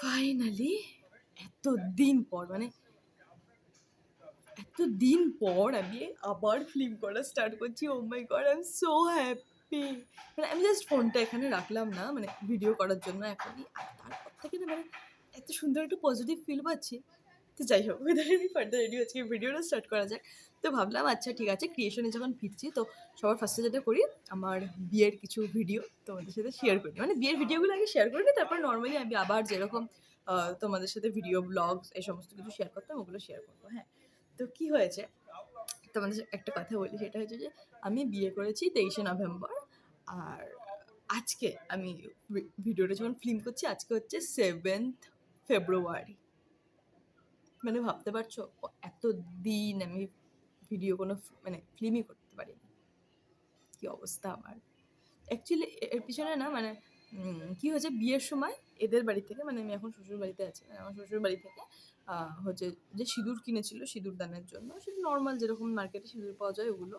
Finally এত দিন পর মানে এত দিন পর আমি আবার ফিল্ম করা স্টার্ট করছি। ও my god I am so happy মানে আমি জাস্ট ফোনটা এখানে রাখলাম না মানে ভিডিও করার জন্য এখনই। আর তারপর থেকে না মানে এত সুন্দর একটা পজিটিভ ফিল পাচ্ছি। তো যাই হোক আমি ফার্দার রেডি হচ্ছে ভিডিওটা স্টার্ট করা যাক। তো ভাবলাম আচ্ছা ঠিক আছে ক্রিয়েশনে যখন ফিরছি, তো সবার ফার্স্টে যেটা করি, আমার বিয়ের কিছু ভিডিও তোমাদের সাথে শেয়ার করি। মানে বিয়ের ভিডিওগুলো আগে শেয়ার করি তারপর নর্মালি আমি আবার যেরকম তোমাদের সাথে ভিডিও ব্লগস এই সমস্ত কিছু শেয়ার করতাম, ওগুলো শেয়ার করব হ্যাঁ। তো কি হয়েছে, তোমাদের একটা কথা বলি, সেটা হচ্ছে যে, আমি বিয়ে করেছি তেইশে নভেম্বর, আর আজকে আমি ভিডিওটা যখন ফিল্ম করছি, আজকে হচ্ছে সেভেন্থ ফেব্রুয়ারি মানে ভাবতে পারছ? এত দিন আমি ভিডিও কোনো মানে ফিল্মই করতে পারিনি। কি অবস্থা আমার? অ্যাকচুয়ালি এর পিছনে না মানে কি হয়েছে? বিয়ের সময় এদের বাড়ি থেকে মানে আমি এখন শ্বশুর বাড়িতে আছি মানে আমার শ্বশুর বাড়ি থেকে হচ্ছে যে সিঁদুর কিনেছিল, সিঁদুর দানের জন্য। সেটা নর্মাল যেরকম মার্কেটে সিঁদুর পাওয়া যায় ওগুলো।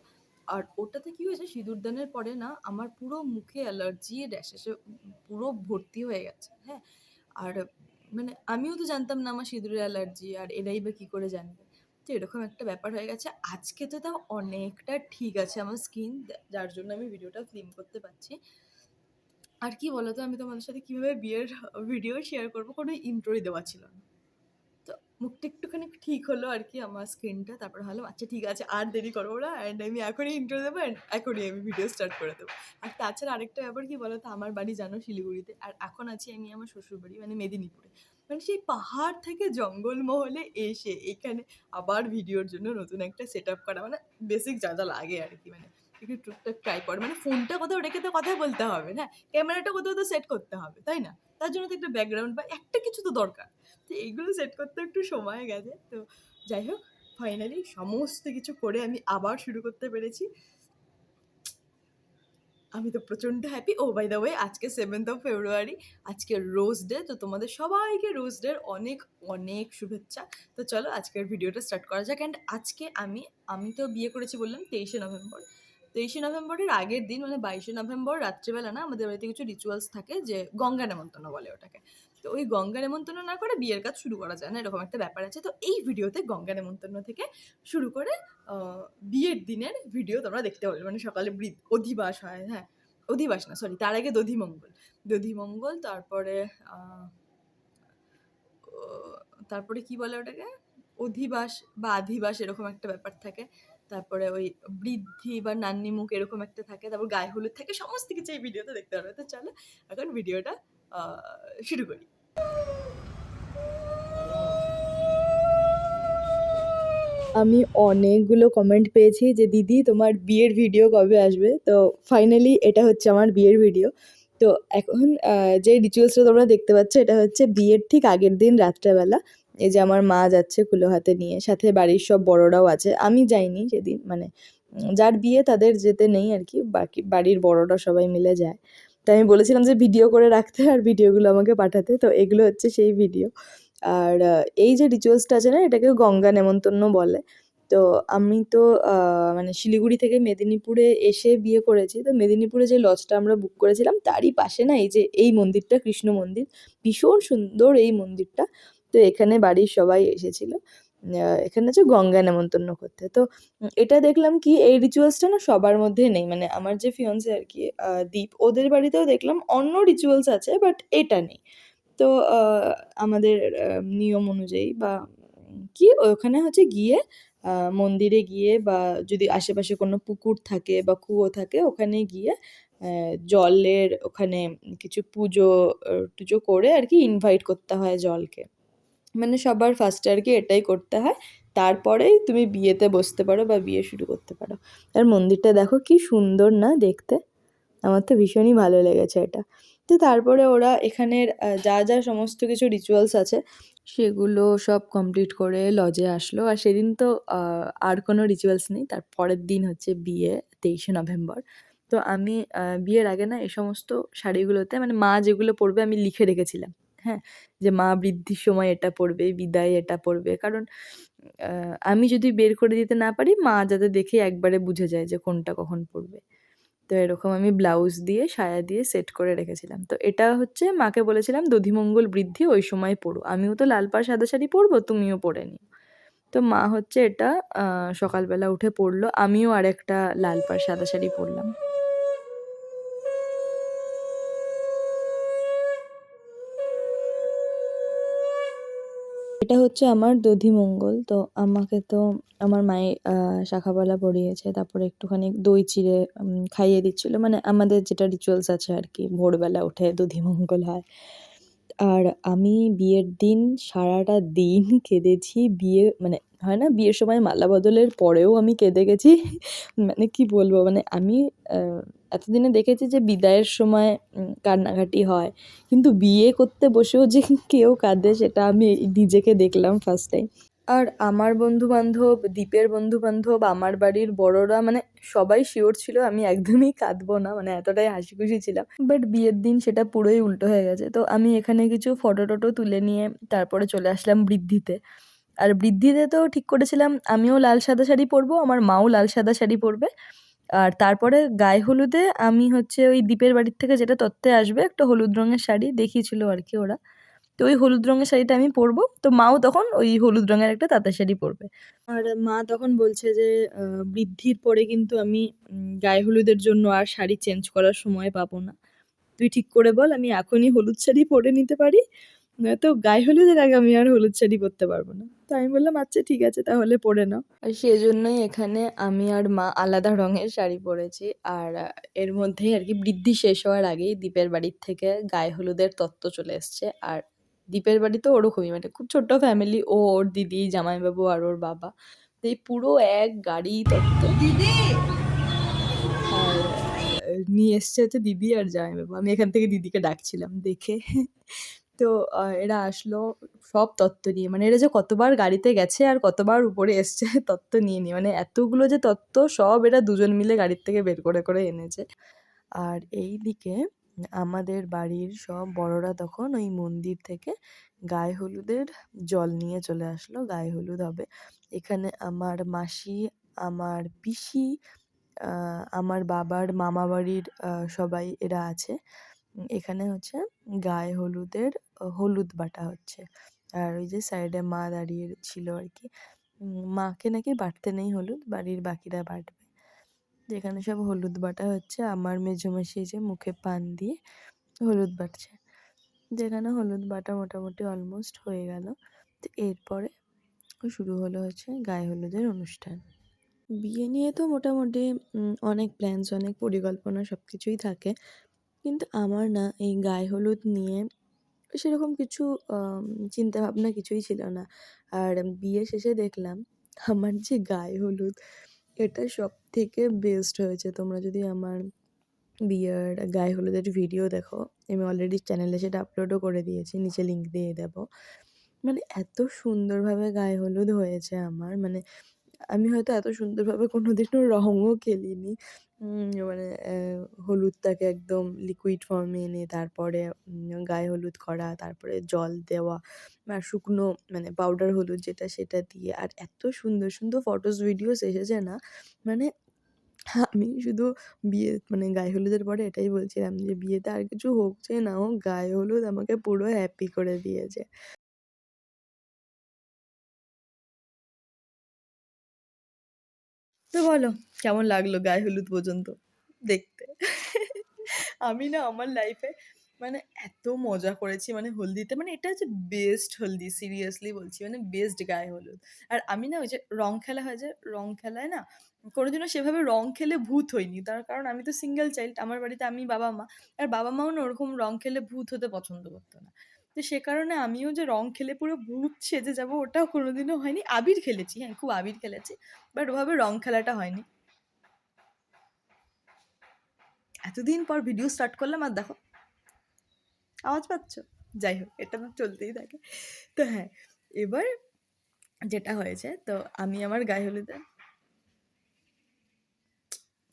আর ওটাতে কি হয়েছে? সিঁদুর দানের পরে না আমার পুরো মুখে অ্যালার্জি র্যাশেসে পুরো ভর্তি হয়ে গেছে হ্যাঁ? আর মানে আমিও তো জানতাম না আমার সিঁদুরের অ্যালার্জি আর এরাই বা কী করে জানবে। তো এরকম একটা ব্যাপার হয়ে গেছে। আজকে তো তাও অনেকটা ঠিক আছে আমার স্কিন যার জন্য আমি ভিডিওটা ক্লিন করতে পারছি। আর কি বলতো, আমি তোমাদের সাথে কীভাবে বিয়ের ভিডিও শেয়ার করব কোনো ইন্ট্রোই দেওয়া ছিল না। মুখটা একটুখানি ঠিক হলো আর কি আমার স্ক্রিনটা তারপর ভালো আচ্ছা ঠিক আছে, আর দেরি করব না। অ্যান্ড আমি এখনই ইন্ট্রো দেবো অ্যান্ড এখনই আমি ভিডিও স্টার্ট করে দেবো। আর তাছাড়া আরেকটা ব্যাপার কি বলতো? আমার বাড়ি জানো শিলিগুড়িতে। আর এখন আছি আমি আমার শ্বশুরবাড়ি মানে মেদিনীপুরে। মানে সেই পাহাড় থেকে জঙ্গলমহলে এসে এখানে আবার ভিডিওর জন্য নতুন একটা সেট আপ করা। মানে বেসিক যা যা লাগে আর কি মানে একটু টুকটাক ট্রাই কর। মানে ফোনটা কোথাও রেখে তো কথাই বলতে হবে না। ক্যামেরাটা কোথাও তো সেট করতে হবে, তাই না? তার জন্য তো একটা ব্যাকগ্রাউন্ড বা একটা কিছু তো দরকার। তো এইগুলো সেট করতে একটু সময় গেছে। তো যাই হোক ফাইনালি সমস্ত কিছু করে আমি আবার শুরু করতে পেরেছি। আমি তো প্রচণ্ড happy O by the way আজকে সেভেন্থ অফ ফেব্রুয়ারি আজকে রোজ ডে তো তোমাদের সবাইকে রোজ ডের অনেক অনেক শুভেচ্ছা। তো চলো আজকের ভিডিওটা স্টার্ট করা যাক। অ্যান্ড আজকে আমি আমি তো বিয়ে করেছি বললাম তেইশে নভেম্বর। তেইশে নভেম্বরের আগের দিন মানে বাইশে নভেম্বর রাত্রিবেলা না আমাদের বাড়িতে কিছু রিচুয়ালস থাকে যে গঙ্গা নেমন্তন্ন বলে ওটাকে। তো ওই গঙ্গা নেমন্তন্ন না করে বিয়ের কাজ শুরু করা যায় না, এরকম একটা ব্যাপার আছে। তো এই ভিডিওতে গঙ্গা নেমন্তন্ন থেকে শুরু করে বিয়ের দিনের ভিডিও তোমরা দেখতে পাবে। মানে সকালে অধিবাস হয় হ্যাঁ। অধিবাস না সরি তার আগে দধিমঙ্গল দধিমঙ্গল তারপরে তারপরে কি বলে ওটাকে? অধিবাস বা আধিবাস এরকম একটা ব্যাপার থাকে। তারপরে ওই বৃদ্ধি বা নান্নি মুখ এরকম একটা থাকে, তারপর গায়ে হলুদ থাকে, সমস্ত কিছু এই ভিডিওতে দেখতে পারবে। তো চলো, এখন ভিডিওটা শুরু করি। আমি অনেকগুলো কমেন্ট পেয়েছি যে, দিদি, তোমার বিয়ের ভিডিও কবে আসবে? তো ফাইনালি এটা হচ্ছে আমার বিয়ের ভিডিও তো এখন যে রিচুয়ালসটা তোমরা দেখতে পাচ্ছ, এটা হচ্ছে বিয়ের ঠিক আগের দিন রাত্রেবেলা। এই যে আমার মা যাচ্ছে কুলো হাতে নিয়ে, সাথে বাড়ির সব বড়রাও আছে। আমি যাইনি সেদিন মানে যার বিয়ে তাদের যেতে নেই আর কি, বাকি, বাড়ির বড়রা সবাই মিলে যায়। তো আমি বলেছিলাম যে ভিডিও করে রাখতে আর ভিডিওগুলো আমাকে পাঠাতে, তো এগুলো হচ্ছে সেই ভিডিও। আর এই যে রিচুয়ালসটা আছে না এটাকে গঙ্গা নেমন্তন্ন বলে। তো আমি তো মানে শিলিগুড়ি থেকে মেদিনীপুরে এসে বিয়ে করেছি, তো মেদিনীপুরে যে লজটা আমরা বুক করেছিলাম, তারই পাশে না এই যে, এই মন্দিরটা, কৃষ্ণ মন্দির, ভীষণ সুন্দর এই মন্দিরটা। তো এখানে বাড়ির সবাই এসেছিল। এখানে হচ্ছে গঙ্গা নেমন্তন্ন করতে। তো এটা দেখলাম কি এই রিচুয়ালসটা না সবার মধ্যে নেই। মানে আমার যে ফিয়ন্সে আর কি দীপ, ওদের বাড়িতেও দেখলাম অন্য রিচুয়ালস আছে বাট এটা নেই। তো আমাদের নিয়ম অনুযায়ী বা কি ওখানে হচ্ছে গিয়ে মন্দিরে গিয়ে বা যদি আশেপাশে কোনো পুকুর থাকে বা কুয়ো থাকে, ওখানে গিয়ে জলের ওখানে কিছু পুজো টুজো করে আর কি ইনভাইট করতে হয় জলকে। মানে সবার ফার্স্টে আর কি এটাই করতে হয়। তারপরেই তুমি বিয়েতে বসতে পারো বা বিয়ে শুরু করতে পারো। আর মন্দিরটা দেখো কি সুন্দর না দেখতে? আমার তো ভীষণই ভালো লেগেছে এটা। তো তারপরে ওরা এখানের যা যা সমস্ত কিছু রিচুয়ালস আছে, সেগুলো সব কমপ্লিট করে লজে আসলো। আর সেদিন তো আর কোনো রিচুয়ালস নেই। তার পরের দিন হচ্ছে বিয়ে, তেইশে নভেম্বর। তো আমি বিয়ের আগে না এই সমস্ত শাড়িগুলোতে মানে মা যেগুলো পরবে আমি লিখে রেখেছিলাম। হ্যাঁ যে মা বৃদ্ধির সময় এটা পরবে বিদায় এটা পরবে কারণ আমি যদি বের করে দিতে না পারি, মা যাতে দেখে একবারে বুঝে যায় যে কোনটা কখন পরবে তো এরকম আমি ব্লাউজ দিয়ে, সায়া দিয়ে সেট করে রেখেছিলাম। তো এটা হচ্ছে মাকে বলেছিলাম, দধিমঙ্গল বৃদ্ধি ওই সময় পড়ো। আমিও তো লাল পাড়, সাদা শাড়ি পরবো, তুমিও পরে নিও। তো মা হচ্ছে এটা সকালবেলা উঠে পরলো আমিও আরেকটা লাল পাড়, সাদা শাড়ি পরলাম। এটা হচ্ছে আমার দধি মঙ্গল। তো আমাকে তো আমার মায়ের শাখাবালা পরিয়েছে তারপরে একটুখানি দই চিড়ে খাইয়ে দিচ্ছিল। মানে আমাদের যেটা রিচুয়ালস আছে আর কি, ভোরবেলা উঠে দধিমঙ্গল হয়। আর আমি বিয়ের দিন সারাটা দিন কেঁদেছি। বিয়ে মানে হয় না? বিয়ের সময় মালা বদলের পরেও আমি কেঁদে গেছি। মানে কি বলব? মানে আমি এতদিনে দেখেছি যে বিদায়ের সময় কান্নাঘাটি হয়। কিন্তু বিয়ে করতে বসেও যে কেউ কাঁদে, সেটা আমি নিজেকে দেখলাম ফার্স্ট টাইম আর আমার বন্ধু বান্ধব দ্বীপের বন্ধু বান্ধব আমার বাড়ির বড়রা মানে সবাই শিওর ছিল আমি একদমই কাঁদবো না মানে এতটাই হাসি খুশি ছিলাম। বাট বিয়ের দিন সেটা পুরোই উল্টো হয়ে গেছে। তো আমি এখানে কিছু ফটো টটো তুলে নিয়ে তারপরে চলে আসলাম বৃদ্ধিতে। আর বৃদ্ধিতে তো ঠিক করেছিলাম, আমিও লাল সাদা শাড়ি পরবো, আমার মাও লাল সাদা শাড়ি পরবে। আর তারপরে গায়ে হলুদে আমি হচ্ছে ওই দ্বীপের বাড়ির থেকে যেটা তত্ত্বে আসবে, একটা হলুদ রঙের শাড়ি দেখিয়েছিল আর কি ওরা। তো ওই হলুদ রঙের শাড়িটা আমি পরবো। তো মাও তখন ওই হলুদ রঙের একটা তাঁতের শাড়ি পরবে। আর মা তখন বলছে যে বৃদ্ধির পরে কিন্তু আমি গায়ে হলুদের জন্য আর শাড়ি চেঞ্জ করার সময় পাবো না। তুই ঠিক করে বল আমি এখনই হলুদ শাড়ি পরে নিতে পারি। নয়তো গায়ে হলুদের আগে আমি আর হলুদ শাড়ি পরতে পারব না। তো আমি বললাম আচ্ছা ঠিক আছে তাহলে পরে নাও। আর সেজন্যই এখানে আমি আর মা আলাদা রঙের শাড়ি পরেছি। আর এর মধ্যেই আর কি বৃদ্ধি শেষ হওয়ার আগেই দ্বীপের বাড়ির থেকে গায়ে হলুদের তত্ত্ব চলে এসছে। আর দ্বীপের বাড়ি তো ওরকমই মানে খুব ছোট্ট ফ্যামিলি ও ওর দিদি জামাইবাবু আর ওর বাবা। তো এই পুরো এক গাড়ি তত্ত্ব। আর নিয়ে এসছে হচ্ছে দিদি আর জামাইবাবু। আমি এখান থেকে দিদিকে ডাকছিলাম দেখে। তো এরা আসলো সব তত্ত্ব নিয়ে। মানে এরা যে কতবার গাড়িতে গেছে আর কতবার উপরে এসছে তত্ত্ব নিয়ে নিয়ে। মানে এতগুলো যে তত্ত্ব সব এরা দুজন মিলে গাড়ির থেকে বের করে করে এনেছে। আর এই দিকে আমাদের বাড়ির সব বড়রা তখন ওই মন্দির থেকে গায়ে হলুদের জল নিয়ে চলে আসলো, গায়ে হলুদ হবে। এখানে আমার মাসি, আমার পিসি আমার বাবার মামা বাড়ির সবাই এরা আছে। এখানে হচ্ছে গায়ে হলুদের, হলুদ বাটা হচ্ছে। আর ওই যে সাইডে মা দাঁড়িয়ে ছিল আর কি। মাকে নাকি বাটতে নেই হলুদ, বাড়ির বাকিরা বাটবে। যেখানে সব হলুদ বাটা হচ্ছে, আমার মেজোমাসি যে মুখে পান দিয়ে হলুদ বাটছে। যেখানে হলুদ বাটা মোটামুটি অলমোস্ট হয়ে গেল। তো এরপরে শুরু হলো হচ্ছে গায়ে হলুদের অনুষ্ঠান। বিয়ে নিয়ে তো মোটামুটি অনেক প্ল্যানস অনেক পরিকল্পনা সব কিছুই থাকে। কিন্তু আমার না এই গায়ে হলুদ নিয়ে সেরকম কিছু চিন্তা ভাবনা কিছুই ছিল না। আর বিয়ে শেষে দেখলাম, আমার যে গায়ে হলুদ এটা সব থেকে বেস্ট হয়েছে। তোমরা যদি আমার বিয়ার গায়ে হলুদের ভিডিও দেখো, আমি অলরেডি চ্যানেলে সেটা আপলোডও করে দিয়েছি, নিচে লিঙ্ক দিয়ে দেবো। মানে এত সুন্দরভাবে গায়ে হলুদ হয়েছে আমার মানে আমি হয়তো এত সুন্দরভাবে কোনোদিনও রঙও খেলিনি। মানে হলুদটাকে একদম লিকুইড ফর্মে এনে তারপরে গায়ে হলুদ করা, তারপরে জল দেওয়া আর শুকনো মানে পাউডার হলুদ যেটা সেটা দিয়ে। আর এত সুন্দর সুন্দর ফটোস ভিডিওস এসেছে না? মানে আমি শুধু বিয়ে মানে গায়ে হলুদের পরে এটাই বলছিলাম যে, বিয়েতে আর কিছু হোক চাই না হোক, গায়ে হলুদ আমাকে পুরো হ্যাপি করে দিয়েছে। তো বলো, কেমন লাগল গায়ে হলুদ পর্যন্ত দেখতে? আমি না আমার লাইফে মানে এত মজা করেছি মানে হলদিতে মানে এটা হচ্ছে বেস্ট হলদি সিরিয়াসলি বলছি মানে বেস্ট গায়ে হলুদ। আর আমি না ওই যে রং খেলা হয় যে, রং খেলায় না কোনোদিনও সেভাবে রং খেলে ভূত হইনি। তার কারণ আমি তো সিঙ্গেল চাইল্ড আমার বাড়িতে আমি বাবা মা, আর বাবা মাও না ওরকম রং খেলে ভূত হতে পছন্দ করতো না। তো সে কারণে আমিও যে রং খেলে পুরো ভূত সেজে যাব, ওটাও কোনোদিনও হয়নি। আবির খেলেছি হ্যাঁ খুব আবির খেলেছি, বাট ওভাবে রং খেলাটা হয়নি। এতদিন পর ভিডিও স্টার্ট করলাম, আর দেখো, আওয়াজ পাচ্ছ? যাই হোক, এটা তো চলতেই থাকে। তো হ্যাঁ এবার যেটা হয়েছে, তো আমি আমার গায়ে হলুদে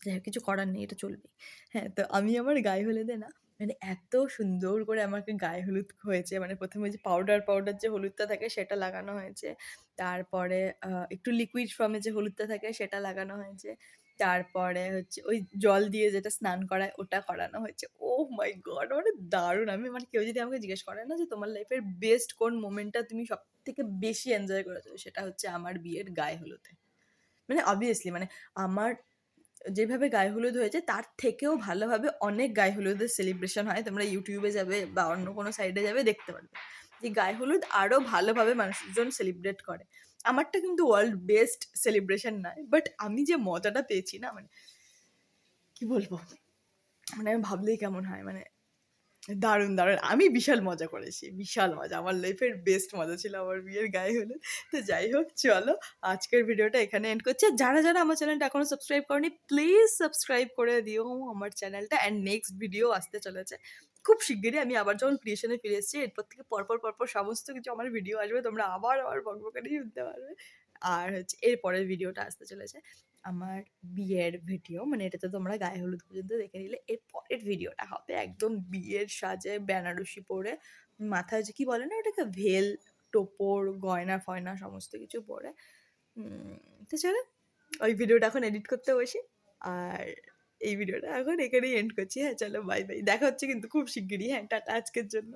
যাই হোক, কিছু করার নেই, এটা চলবে হ্যাঁ তো আমি আমার গায়ে হলুদে না মানে এত সুন্দর করে আমাকে গায়ে হলুদ হয়েছে মানে প্রথমে যে পাউডার পাউডার যে হলুদটা থাকে সেটা লাগানো হয়েছে তারপরে একটু লিকুইড ফর্মে যে হলুদটা থাকে সেটা লাগানো হয়েছে তারপরে হচ্ছে ওই জল দিয়ে যেটা স্নান করায় ওটা করানো হয়েছে। Oh my god! মানে দারুণ! আমি মানে কেউ যদি আমাকে জিজ্ঞেস করে না যে তোমার লাইফের বেস্ট কোন মোমেন্টটা তুমি সব থেকে বেশি এনজয় করেছ? সেটা হচ্ছে আমার বিয়ের গায়ে হলুদে। মানে অবভিয়াসলি মানে আমার যেভাবে গায়ে হলুদ হয়েছে, তার থেকেও ভালোভাবে অনেক গায়ে হলুদের সেলিব্রেশন হয়। তোমরা ইউটিউবে যাবে বা অন্য কোনো সাইডে যাবে, দেখতে পারবে। যে গায়ে হলুদ আরও ভালোভাবে মানুষজন সেলিব্রেট করে। আমারটা কিন্তু ওয়ার্ল্ড বেস্ট সেলিব্রেশন নয়। বাট আমি যে মজাটা পেয়েছি না মানে কি বলব? মানে আমি ভাবলেই কেমন হয় মানে দারুণ, দারুণ। আমি বিশাল মজা করেছি। বিশাল মজা। আমার লাইফের বেস্ট মজা ছিল আমার বিয়ের গায়ে হলুদ। তো যাই হোক চলো আজকের ভিডিওটা এখানে এন্ড করছি। যারা, যারা আমার চ্যানেলটা এখনও সাবস্ক্রাইব করোনি প্লিজ সাবস্ক্রাইব করে দিও আমার চ্যানেলটা অ্যান্ড নেক্সট ভিডিও আসতে চলেছে। খুব শিগগিরই আমি আবার যখন ক্রিয়েশন ফিরে এসেছি এরপর থেকে পরপর, পরপর সমস্ত কিছু আমার ভিডিও আসবে। তোমরা আবার আমার বকবকানি শুনতে পারবে। আর হচ্ছে এরপরের ভিডিওটা আসতে চলেছে আমার বিয়ের ভিডিও। মানে এটাতে তোমরা গায়ে হলুদ পর্যন্ত দেখে নিলে। এর পরের ভিডিওটা হবে একদম বিয়ের সাজে বেনারসি পরে মাথায় যে কি বলে না ওটাকে ভেল, টোপর, গয়না-ফয়না সমস্ত কিছু পরে। তো চলো ওই ভিডিওটা এখন এডিট করতে বসি। আর এই ভিডিওটা এখন এখানেই এন্ড করছি। হ্যাঁ চলো বাই, বাই। দেখা হচ্ছে কিন্তু খুব শিগগিরই। হ্যাঁ টাটা আজকের জন্য।